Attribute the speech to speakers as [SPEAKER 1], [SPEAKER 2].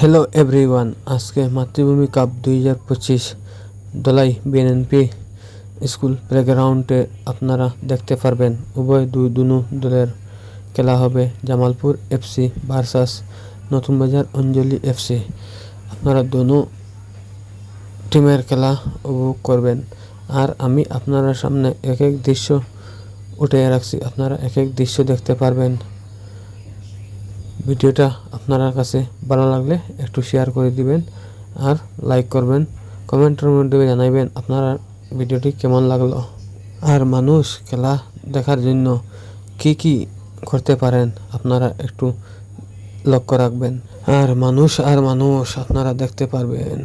[SPEAKER 1] Hello everyone আজকে মাতৃভূমি cup দুই হাজার পঁচিশ দলাই বিএনপি স্কুল প্লেগ্রাউন্ডে আপনারা দেখতে পারবেন। উভয় দুই দুনো দলের খেলা হবে জামালপুর এফসি ভার্সাস নতুন বাজার অঞ্জলি এফসি আপনারা দোনো টিমের খেলা উপভোগ করবেন। আর আমি আপনারা সামনে এক এক দৃশ্য উঠে রাখছি, আপনারা এক এক দৃশ্য দেখতে পারবেন। ভিডিওটা আপনার কাছে ভালো লাগলে একটু শেয়ার করে দিবেন আর লাইক করবেন। কমেন্টের মধ্যে জানাইবেন আপনারা ভিডিওটি কেমন লাগল। আর মানুষ খেলা দেখার জন্য কি কি করতে পারেন আপনারা একটু লক্ষ্য রাখবেন। আর মানুষ আর মানুষ আপনারা দেখতে পারবেন।